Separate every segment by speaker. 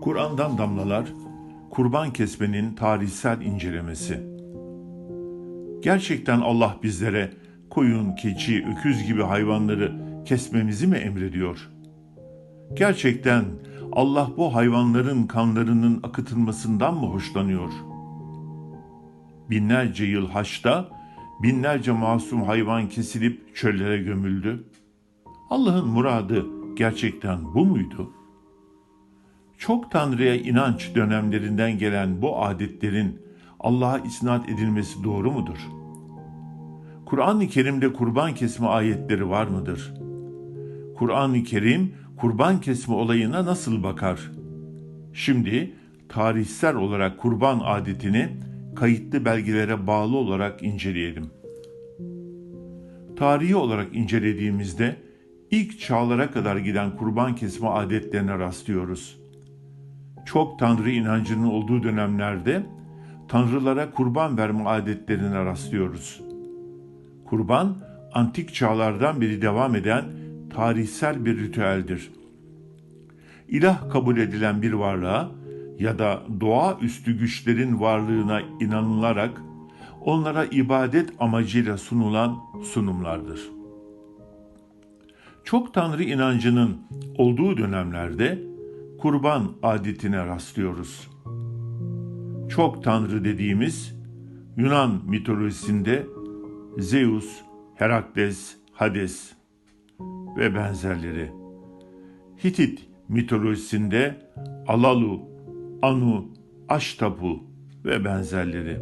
Speaker 1: Kur'an'dan damlalar, kurban kesmenin tarihsel incelemesi. Gerçekten Allah bizlere koyun, keçi, öküz gibi hayvanları kesmemizi mi emrediyor? Gerçekten Allah bu hayvanların kanlarının akıtılmasından mı hoşlanıyor? Binlerce yıl haçta binlerce masum hayvan kesilip çöllere gömüldü. Allah'ın muradı gerçekten bu muydu? Çok Tanrı'ya inanç dönemlerinden gelen bu adetlerin Allah'a isnat edilmesi doğru mudur? Kur'an-ı Kerim'de kurban kesme ayetleri var mıdır? Kur'an-ı Kerim kurban kesme olayına nasıl bakar? Şimdi tarihsel olarak kurban adetini kayıtlı belgelere bağlı olarak inceleyelim. Tarihi olarak incelediğimizde ilk çağlara kadar giden kurban kesme adetlerine rastlıyoruz. Çok tanrı inancının olduğu dönemlerde tanrılara kurban verme adetlerine rastlıyoruz. Kurban antik çağlardan beri devam eden tarihsel bir ritüeldir. İlah kabul edilen bir varlığa ya da doğaüstü güçlerin varlığına inanılarak onlara ibadet amacıyla sunulan sunumlardır. Çok tanrı inancının olduğu dönemlerde kurban adetine rastlıyoruz. Çok tanrı dediğimiz Yunan mitolojisinde Zeus, Herakles, Hades ve benzerleri. Hitit mitolojisinde Alalu, Anu, Aştapu ve benzerleri.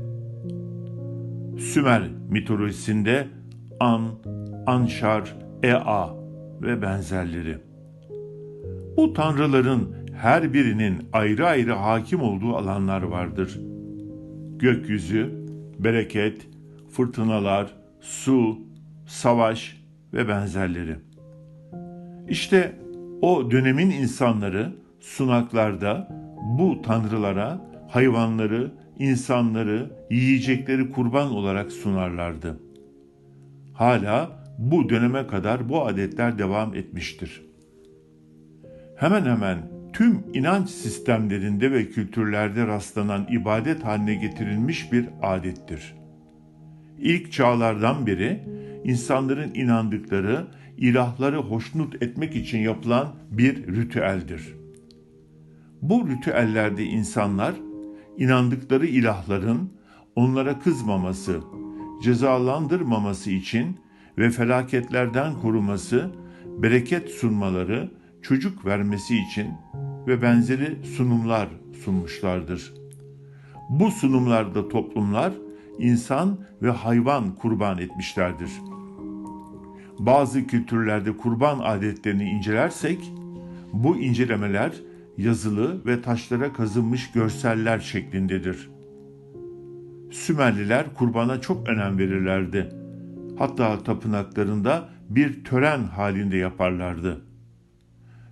Speaker 1: Sümer mitolojisinde An, Anşar, Ea ve benzerleri. Bu tanrıların her birinin ayrı ayrı hakim olduğu alanlar vardır. Gökyüzü, bereket, fırtınalar, su, savaş ve benzerleri. İşte o dönemin insanları sunaklarda bu tanrılara hayvanları, insanları, yiyecekleri kurban olarak sunarlardı. Hala bu döneme kadar bu adetler devam etmiştir. Hemen hemen tüm inanç sistemlerinde ve kültürlerde rastlanan ibadet haline getirilmiş bir adettir. İlk çağlardan beri insanların inandıkları ilahları hoşnut etmek için yapılan bir ritüeldir. Bu ritüellerde insanlar inandıkları ilahların onlara kızmaması, cezalandırmaması için ve felaketlerden koruması, bereket sunmaları, çocuk vermesi için ve benzeri sunumlar sunmuşlardır. Bu sunumlarda toplumlar insan ve hayvan kurban etmişlerdir. Bazı kültürlerde kurban adetlerini incelersek bu incelemeler yazılı ve taşlara kazınmış görseller şeklindedir. Sümerliler kurbana çok önem verirlerdi. Hatta tapınaklarında bir tören halinde yaparlardı.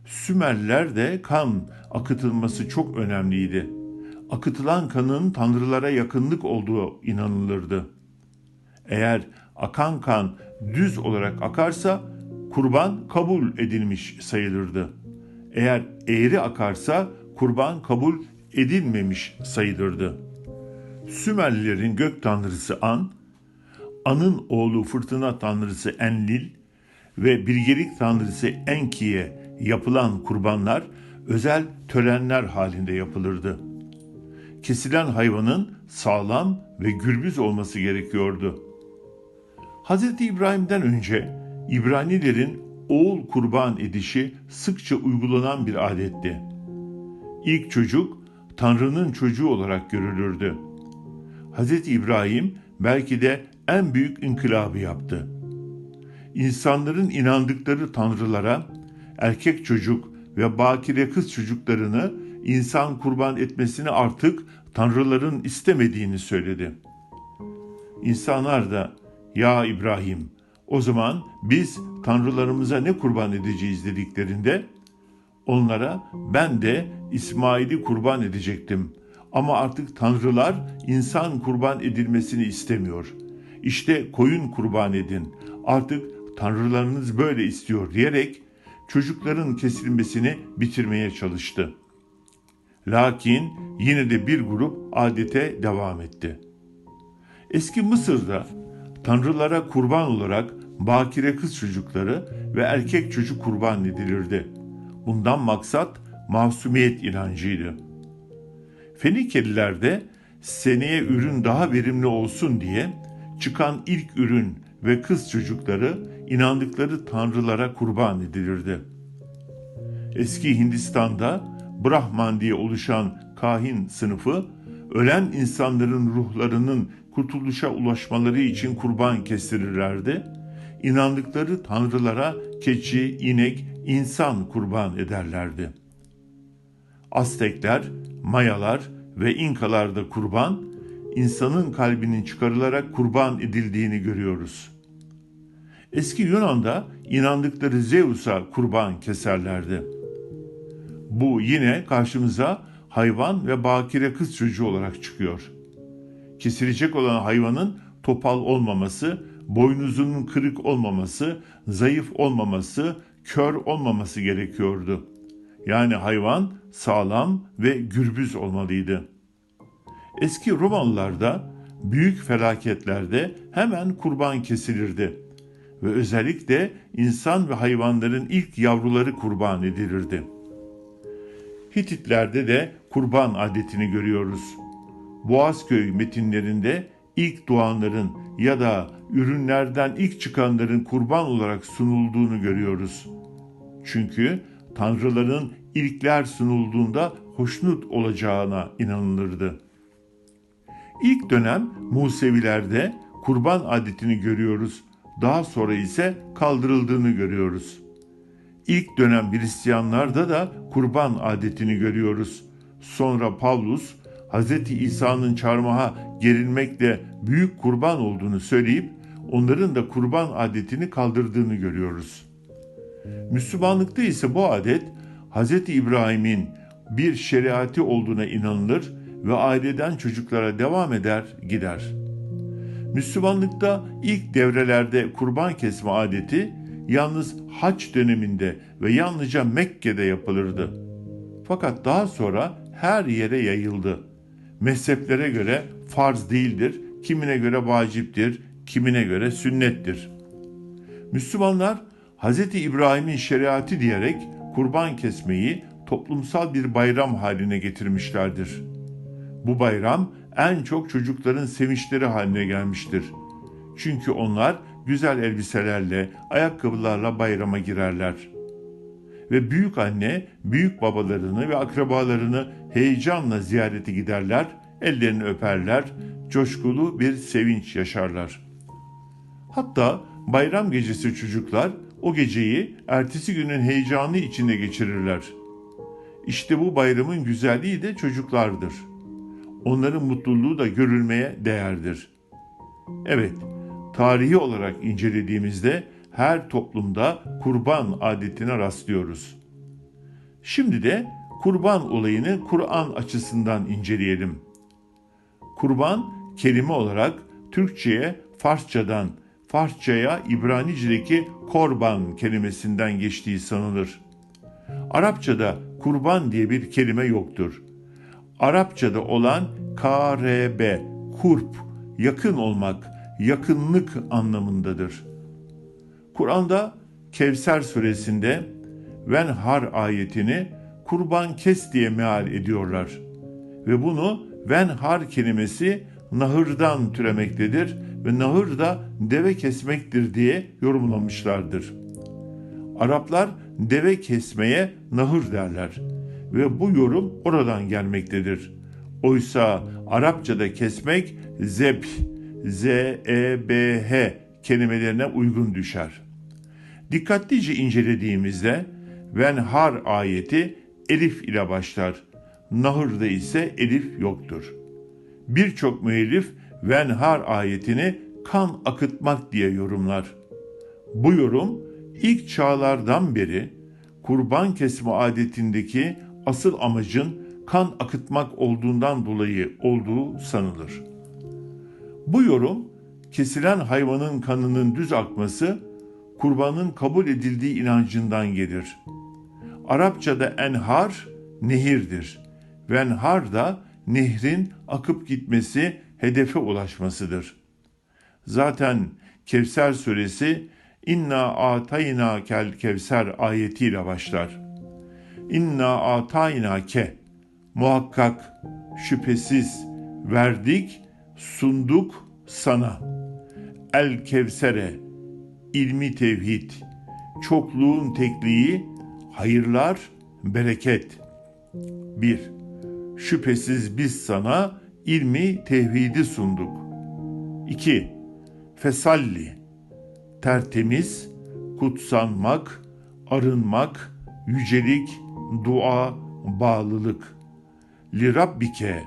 Speaker 1: Sümerliler de kan akıtılması çok önemliydi. Akıtılan kanın tanrılara yakınlık olduğu inanılırdı. Eğer akan kan düz olarak akarsa kurban kabul edilmiş sayılırdı. Eğer eğri akarsa kurban kabul edilmemiş sayılırdı. Sümerlilerin gök tanrısı An, An'ın oğlu fırtına tanrısı Enlil ve bilgelik tanrısı Enki'ye yapılan kurbanlar özel törenler halinde yapılırdı. Kesilen hayvanın sağlam ve gürbüz olması gerekiyordu. Hz. İbrahim'den önce İbranilerin oğul kurban edişi sıkça uygulanan bir adetti. İlk çocuk Tanrı'nın çocuğu olarak görülürdü. Hz. İbrahim belki de en büyük inkılabı yaptı. İnsanların inandıkları tanrılara erkek çocuk ve bakire kız çocuklarını insan kurban etmesini artık tanrıların istemediğini söyledi. İnsanlar da ya İbrahim o zaman biz tanrılarımıza ne kurban edeceğiz dediklerinde onlara ben de İsmail'i kurban edecektim ama artık tanrılar insan kurban edilmesini istemiyor. İşte koyun kurban edin artık tanrılarınız böyle istiyor diyerek çocukların kesilmesini bitirmeye çalıştı. Lakin yine de bir grup adete devam etti. Eski Mısır'da tanrılara kurban olarak bakire kız çocukları ve erkek çocuk kurban edilirdi. Bundan maksat masumiyet inancıydı. Fenikeliler seneye ürün daha verimli olsun diye çıkan ilk ürün ve kız çocukları inandıkları tanrılara kurban edilirdi. Eski Hindistan'da Brahman diye oluşan kahin sınıfı ölen insanların ruhlarının kurtuluşa ulaşmaları için kurban kestirirlerdi. İnandıkları tanrılara keçi, inek, insan kurban ederlerdi. Aztekler, Mayalar ve İnkalarda kurban, insanın kalbinin çıkarılarak kurban edildiğini görüyoruz. Eski Yunan'da inandıkları Zeus'a kurban keserlerdi. Bu yine karşımıza hayvan ve bakire kız çocuğu olarak çıkıyor. Kesilecek olan hayvanın topal olmaması, boynuzunun kırık olmaması, zayıf olmaması, kör olmaması gerekiyordu. Yani hayvan sağlam ve gürbüz olmalıydı. Eski Romalılarda büyük felaketlerde hemen kurban kesilirdi ve özellikle insan ve hayvanların ilk yavruları kurban edilirdi. Hititlerde de kurban adetini görüyoruz. Boğazköy metinlerinde ilk doğanların ya da ürünlerden ilk çıkanların kurban olarak sunulduğunu görüyoruz. Çünkü tanrıların ilkler sunulduğunda hoşnut olacağına inanılırdı. İlk dönem Musevilerde kurban adetini görüyoruz. Daha sonra ise kaldırıldığını görüyoruz. İlk dönem Hristiyanlarda da kurban adetini görüyoruz. Sonra Pavlus Hz. İsa'nın çarmıha gerilmekle büyük kurban olduğunu söyleyip onların da kurban adetini kaldırdığını görüyoruz. Müslümanlıkta ise bu adet Hz. İbrahim'in bir şeriatı olduğuna inanılır ve aileden çocuklara devam eder gider. Müslümanlıkta ilk devrelerde kurban kesme adeti yalnız haç döneminde ve yalnızca Mekke'de yapılırdı. Fakat daha sonra her yere yayıldı. Mezheplere göre farz değildir, kimine göre vaciptir, kimine göre sünnettir. Müslümanlar Hz. İbrahim'in şeriatı diyerek kurban kesmeyi toplumsal bir bayram haline getirmişlerdir. Bu bayram en çok çocukların sevinçleri haline gelmiştir. Çünkü onlar güzel elbiselerle, ayakkabılarla bayrama girerler. Ve büyük anne, büyük babalarını ve akrabalarını heyecanla ziyarete giderler, ellerini öperler, coşkulu bir sevinç yaşarlar. Hatta bayram gecesi çocuklar o geceyi ertesi günün heyecanı içinde geçirirler. İşte bu bayramın güzelliği de çocuklardır. Onların mutluluğu da görülmeye değerdir. Evet, tarihi olarak incelediğimizde her toplumda kurban adetine rastlıyoruz. Şimdi de kurban olayını Kur'an açısından inceleyelim. Kurban kelime olarak Türkçe'ye Farsçadan, Farsçaya İbranice'deki korban kelimesinden geçtiği sanılır. Arapçada kurban diye bir kelime yoktur. Arapçada olan KRB, kurp, yakın olmak, yakınlık anlamındadır. Kur'an'da Kevser suresinde Venhar ayetini kurban kes diye meal ediyorlar. Ve bunu Venhar kelimesi nahırdan türemektedir ve nahır da deve kesmektir diye yorumlamışlardır. Araplar deve kesmeye nahır derler ve bu yorum oradan gelmektedir. Oysa Arapçada kesmek zebh, Z-E-B-H kelimelerine uygun düşer. Dikkatlice incelediğimizde venhar ayeti elif ile başlar. Nahırda ise elif yoktur. Birçok müellif venhar ayetini kan akıtmak diye yorumlar. Bu yorum ilk çağlardan beri kurban kesme adetindeki asıl amacın kan akıtmak olduğundan dolayı olduğu sanılır. Bu yorum kesilen hayvanın kanının düz akması kurbanın kabul edildiği inancından gelir. Arapçada enhar nehirdir Venhar da nehrin akıp gitmesi, hedefe ulaşmasıdır. Zaten Kevser suresi İnna atayna kel kevser ayetiyle başlar. İnna atayna ke muhakkak şüphesiz verdik sunduk sana. El kevsere ilmi tevhid. Çokluğun tekliği hayırlar bereket. 1 şüphesiz biz sana ilmi tevhidi sunduk. 2 fesalli tertemiz kutsanmak arınmak yücelik dua bağlılık li rabbike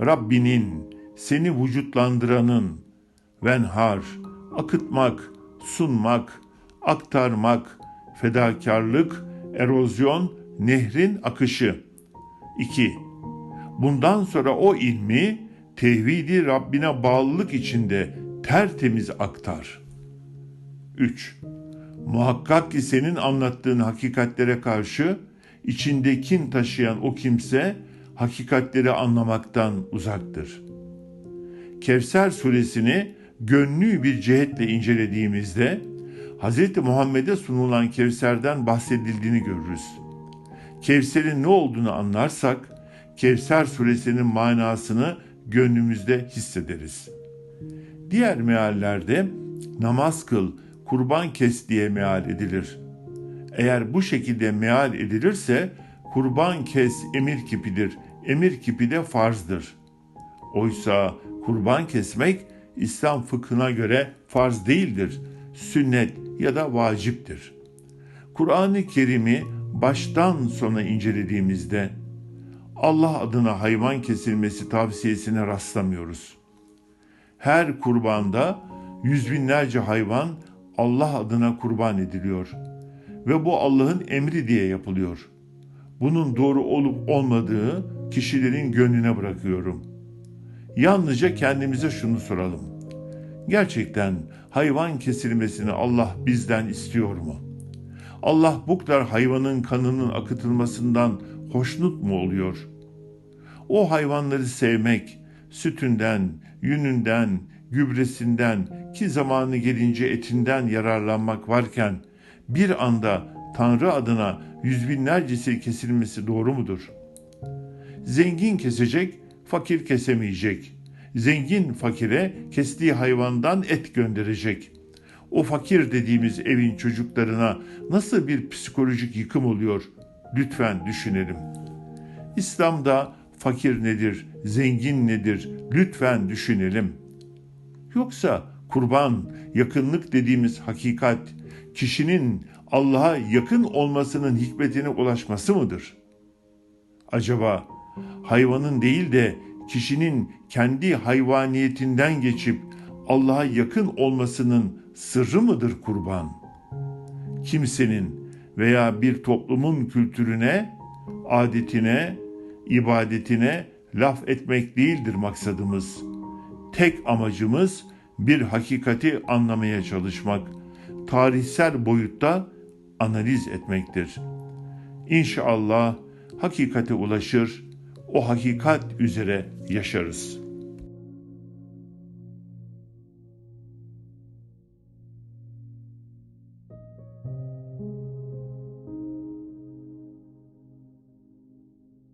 Speaker 1: Rabbinin seni vücutlandıranın venhar akıtmak sunmak aktarmak fedakarlık erozyon nehrin akışı 2 Bundan sonra o ilmi tevhidi Rabbine bağlılık içinde tertemiz aktar. 3. Muhakkak ki senin anlattığın hakikatlere karşı içinde kin taşıyan o kimse hakikatleri anlamaktan uzaktır. Kevser suresini gönlü bir cihetle incelediğimizde Hz. Muhammed'e sunulan Kevser'den bahsedildiğini görürüz. Kevser'in ne olduğunu anlarsak Kevser suresinin manasını gönlümüzde hissederiz. Diğer meallerde namaz kıl, kurban kes diye meal edilir. Eğer bu şekilde meal edilirse kurban kes emir kipidir, emir kipi de farzdır. Oysa kurban kesmek İslam fıkhına göre farz değildir, sünnet ya da vaciptir. Kur'an-ı Kerim'i baştan sona incelediğimizde Allah adına hayvan kesilmesi tavsiyesine rastlamıyoruz. Her kurbanda yüz binlerce hayvan Allah adına kurban ediliyor ve bu Allah'ın emri diye yapılıyor. Bunun doğru olup olmadığı kişilerin gönlüne bırakıyorum. Yalnızca kendimize şunu soralım. Gerçekten hayvan kesilmesini Allah bizden istiyor mu? Allah bu kadar hayvanın kanının akıtılmasından hoşnut mu oluyor? O hayvanları sevmek, sütünden, yününden, gübresinden ki zamanı gelince etinden yararlanmak varken bir anda Tanrı adına yüz binlercesi kesilmesi doğru mudur? Zengin kesecek, fakir kesemeyecek. Zengin fakire kestiği hayvandan et gönderecek. O fakir dediğimiz evin çocuklarına nasıl bir psikolojik yıkım oluyor? Lütfen düşünelim. İslam'da fakir nedir, zengin nedir? Lütfen düşünelim. Yoksa kurban, yakınlık dediğimiz hakikat, kişinin Allah'a yakın olmasının hikmetine ulaşması mıdır? Acaba hayvanın değil de kişinin kendi hayvaniyetinden geçip Allah'a yakın olmasının sırrı mıdır kurban? Kimsenin veya bir toplumun kültürüne, adetine, ibadetine laf etmek değildir maksadımız. Tek amacımız bir hakikati anlamaya çalışmak, tarihsel boyutta analiz etmektir. İnşallah hakikate ulaşır, o hakikat üzere yaşarız.''